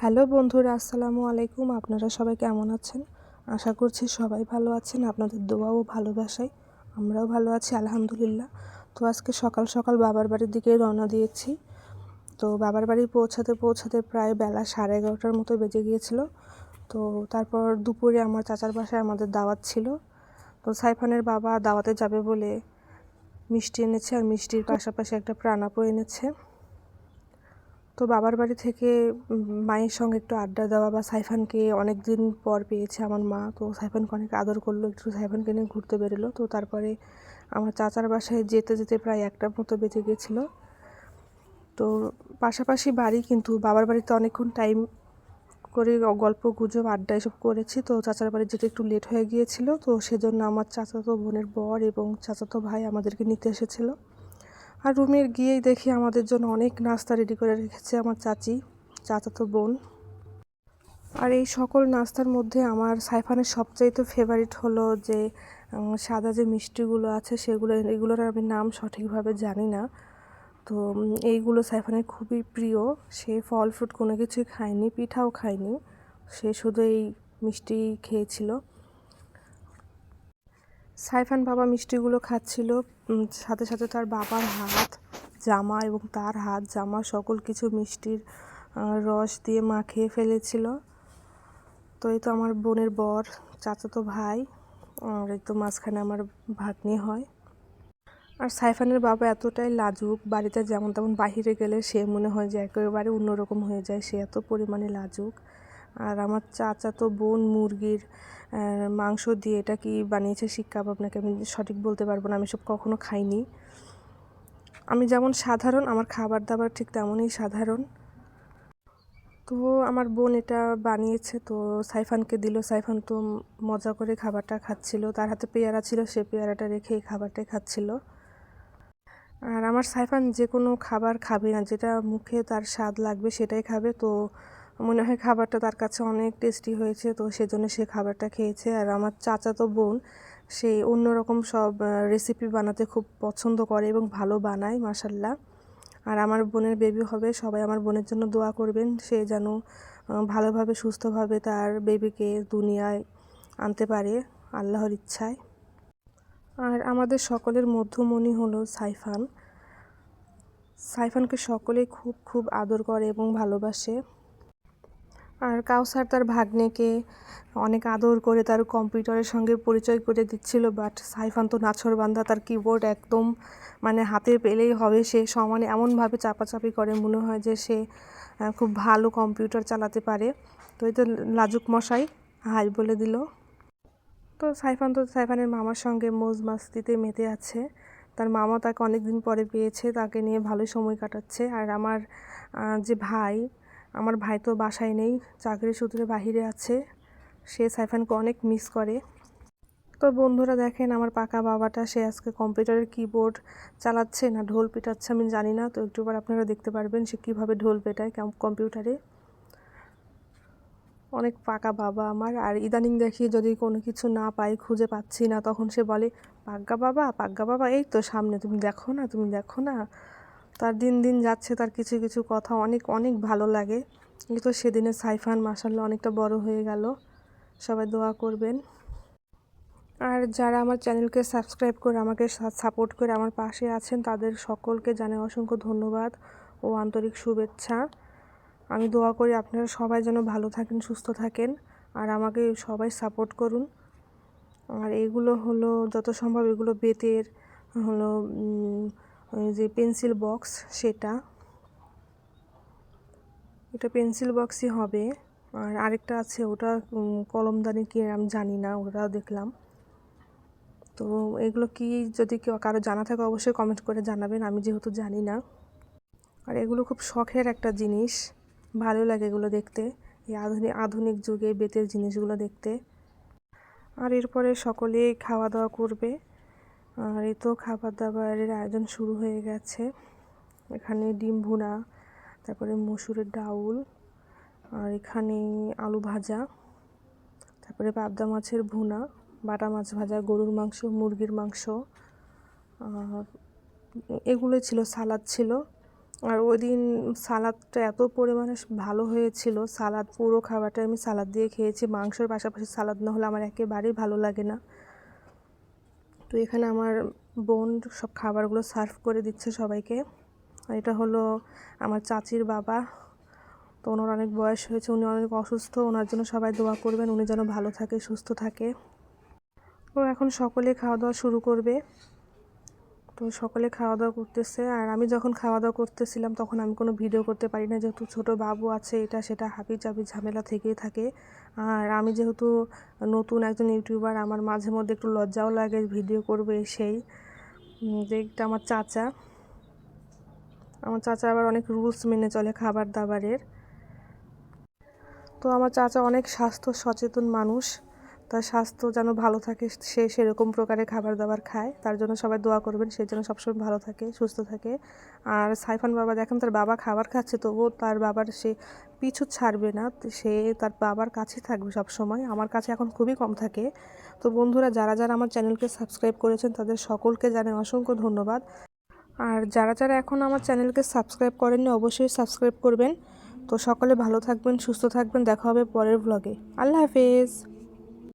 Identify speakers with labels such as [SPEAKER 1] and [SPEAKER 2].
[SPEAKER 1] Hello বন্ধুরা, আসসালামু আলাইকুম। আপনারা সবাই কেমন আছেন? আশা করছি সবাই ভালো আছেন। আপনাদের দোয়া ও ভালোবাসায় আমরাও ভালো আছি, আলহামদুলিল্লাহ। তো আজকে সকাল সকাল বাবার বাড়ির দিকে রওনা দিয়েছি। তো বাবার বাড়ি পৌঁছাতে পৌঁছাতে প্রায় বেলা সাড়ে এগারোটার মতো বেজে গিয়েছিল। তো তারপর দুপুরে আমার চাচার বাসায় আমাদের দাওয়াত ছিল। তো সাইফানের বাবা দাওয়াতে যাবে বলে মিষ্টি এনেছে আর মিষ্টির পাশাপাশি একটা প্রাণাপো এনেছে। তো বাবার বাড়ি থেকে মায়ের সঙ্গে একটু আড্ডা দেওয়া বা সাইফানকে অনেক দিন পর পেয়েছে আমার মা। তো সাইফানকে অনেক আদর করল, একটু সাইফানকে নিয়ে ঘুরতে বেরোলো। তো তারপরে আমার চাচার বাসায় যেতে যেতে প্রায় একটার মতো বেঁচে গেছিল। তো পাশাপাশি বাড়ি কিন্তু, বাবার বাড়িতে অনেকক্ষণ টাইম করে গল্প, গুজব, আড্ডা এসব করেছি। তো চাচার বাড়ি যেতে একটু লেট হয়ে গিয়েছিল। তো সেজন্য আমার চাচাতো বোনের বর এবং চাচাতো ভাই আমাদেরকে নিতে এসেছিল। আর রুমে গিয়েই দেখি আমাদের জন্য অনেক নাস্তা রেডি করে রেখেছে আমার চাচি, চাচাতো বোন। আর এই সকল নাস্তার মধ্যে আমার সাইফানের সবচাইতে ফেভারিট হলো যে সাদা যে মিষ্টিগুলো আছে সেগুলো, এগুলোর আমি নাম সঠিকভাবে জানি না। তো এইগুলো সাইফানের খুবই প্রিয়। সে ফল ফ্রুট কোনো কিছুই খায়নি, পিঠাও খায়নি। সে শুধু এই মিষ্টি খেয়েছিল। সাইফান বাবা মিষ্টিগুলো খাচ্ছিল সাথে সাথে তার বাবার হাত, জামা এবং তার হাত, জামা সকল কিছু মিষ্টির রস দিয়ে মাখিয়ে ফেলেছিল। তো এই তো আমার বোনের বর, চাচাতো ভাই, আর এই তো মাঝখানে আমার ভাগ্নি হয়। আর সাইফানের বাবা এতটাই লাজুক, বাড়িতে যেমন তেমন বাহিরে গেলে সে মনে হয় যে একেবারে অন্যরকম হয়ে যায়, সে এত পরিমাণে লাজুক। আর আমার চাচা তো বোন, মুরগির মাংস দিয়ে এটা কি বানিয়েছে শিক কাবাব আপনাকে আমি সঠিক বলতে পারব না, আমি সব কখনো খাইনি। আমি যেমন সাধারণ, আমার খাবার দাবার ঠিক তেমনই সাধারণ। তো আমার বোন এটা বানিয়েছে, তো সাইফানকে দিল। সাইফান তো মজা করে খাবারটা খাচ্ছিল, তার হাতে পেয়ারা ছিল, সে পেয়ারাটা রেখে এই খাবারটাই খাচ্ছিল। আর আমার সাইফান যে কোনো খাবার খাবে না, যেটা মুখে তার স্বাদ লাগবে সেটাই খাবে, তো মনে হয় খাবারটা তার কাছে অনেক টেস্টি হয়েছে, তো সেজন্য সে খাবারটা খেয়েছে। আর আমার চাচাতো বোন, সে অন্যরকম সব রেসিপি বানাতে খুব পছন্দ করে এবং ভালো বানায় মাসাল্লাহ আর আমার বোনের বেবি হবে, সবাই আমার বোনের জন্য দোয়া করবেন। সে যেন ভালোভাবে, সুস্থভাবে তার বেবিকে দুনিয়ায় আনতে পারে আল্লাহর ইচ্ছায়। আর আমাদের সকলের মধ্যমণি হলো সাইফান। সাইফানকে সকলেই খুব খুব আদর করে এবং ভালোবাসে। আর কাউসার তার ভাগ্নেকে অনেক আদর করে তার কম্পিউটারের সঙ্গে পরিচয় করে দিচ্ছিল বাট সাইফান তো নাছরবান্ধা তার কিবোর্ড একদম মানে হাতে পেলেই হবে। সে সমানে এমনভাবে চাপাচাপি করে, মনে হয় যে সে খুব ভালো কম্পিউটার চালাতে পারে। তো এই তো লাজুক মশাই, হাই বলে দিল। তো সাইফান তো সাইফানের মামার সঙ্গে মোজ মাস্তিতে মেতে আছে। তার মামা তাকে অনেক দিন পরে পেয়েছে, তাকে নিয়ে ভালোই সময় কাটাচ্ছে। আর আমার যে ভাই আমার ভাই তো বাসায় নেই চাকরি সূত্রে বাহিরে আছে। সে সাইফানকে অনেক মিস করে। তো বন্ধুরা দেখেন, আমার পাকা বাবাটা, সে আজকে কম্পিউটারের কিবোর্ড চালাচ্ছে না, ঢোল পেটাচ্ছে আমি জানি না। তো একটু আপনারা দেখতে পারবেন সে কীভাবে ঢোল পেটায় কম- কম্পিউটারে। অনেক পাকা বাবা আমার। আর ইদানিং দেখি যদি কোনো কিছু না পাই, খুঁজে পাচ্ছি না, তখন সে বলে পাগ্গা বাবা পাগ্গা বাবা, এই তো সামনে, তুমি দেখো না, তুমি দেখো না। তার দিন দিন যাচ্ছে, তার কিছু কিছু কথা অনেক অনেক ভালো লাগে। এই তো সেদিনে সাইফান মাসাল্লাহ অনেকটা বড় হয়ে গেল। সবাই দোয়া করবেন। আর যারা আমার চ্যানেলকে সাবস্ক্রাইব করে আমাকে সাপোর্ট করে আমার পাশে আছেন, তাদের সকলকে জানাই অসংখ্য ধন্যবাদ ও আন্তরিক শুভেচ্ছা। আমি দোয়া করি আপনারা সবাই যেন ভালো থাকেন, সুস্থ থাকেন, আর আমাকে সবাই সাপোর্ট করুন। আর এগুলো হলো যত সম্ভব এগুলো বেতের, হলো যে পেন্সিল বক্স, সেটা। এটা পেন্সিল বক্সই হবে। আর আরেকটা আছে, ওটা কলমদানি কি আমি জানি না ওটাও দেখলাম। তো এগুলো কি যদি কেউ, কারও জানা থাকে অবশ্যই কমেন্ট করে জানাবেন, আমি যেহেতু জানি না। আর এগুলো খুব শখের একটা জিনিস, ভালো লাগে এগুলো দেখতে। এই আধুনিক আধুনিক যুগে বেতের জিনিসগুলো দেখতে। আর এরপরে সকলে খাওয়া দাওয়া করবে। আর এই তো খাবার দাবারের আয়োজন শুরু হয়ে গেছে। এখানে ডিম ভুনা, তারপরে মসুরের ডাউল, আর এখানে আলু ভাজা, তারপরে পাবদা মাছের ভুনা, বাটা মাছ ভাজা, গরুর মাংস, মুরগির মাংস এগুলোই ছিল, সালাদ ছিল। আর ওই দিন সালাদটা এত পরিমাণে ভালো হয়েছিল, সালাদ পুরো খাবারটা আমি সালাদ দিয়ে খেয়েছি, মাংসের পাশাপাশি সালাদ না হলে আমার একেবারেই ভালো লাগে না। তো এখানে আমার বোন সব খাবারগুলো সার্ভ করে দিচ্ছে সবাইকে। আর এটা হলো আমার চাচির বাবা। তো ওনার অনেক বয়স হয়েছে, উনি অনেক অসুস্থ। ওনার জন্য সবাই দোয়া করবেন, উনি যেন ভালো থাকে, সুস্থ থাকে। ও এখন সকলে খাওয়া দাওয়া শুরু করবে। তো সকলে খাওয়া দাওয়া করতেছে। আর আমি যখন খাওয়া দাওয়া করতেছিলাম, তখন আমি কোনো ভিডিও করতে পারি না যেহেতু ছোট বাবু আছে, এটা সেটা হাবি জাবি ঝামেলা থেকেই থাকে। আর আমি যেহেতু নতুন একজন ইউটিউবার আমার মাঝে মধ্যে একটু লজ্জাও লাগে ভিডিও করবে সেই। যে এটা আমার চাচা। আমার চাচা আবার অনেক রুলস মেনে চলে খাবার দাবারের তো আমার চাচা অনেক স্বাস্থ্য সচেতন মানুষ। তার স্বাস্থ্য যেন ভালো থাকে, সে সেরকম প্রকারের খাবার দাবার খায়। তার জন্য সবাই দোয়া করবেন, সে যেন সবসময় ভালো থাকে, সুস্থ থাকে। আর সাইফান বাবা, দেখেন তার বাবা খাবার খাচ্ছে, তবুও তার বাবার সে পিছু ছাড়বে না, সে তার বাবার কাছেই থাকবে সব সময় আমার কাছে এখন খুবই কম থাকে। তো বন্ধুরা, যারা যারা আমার চ্যানেলকে সাবস্ক্রাইব করেছেন, তাদের সকলকে জানে অসংখ্য ধন্যবাদ। আর যারা যারা এখন আমার চ্যানেলকে সাবস্ক্রাইব করেননি, অবশ্যই সাবস্ক্রাইব করবেন। তো সকলে ভালো থাকবেন, সুস্থ থাকবেন। দেখা হবে পরের ব্লগে আল্লাহ হাফেজ।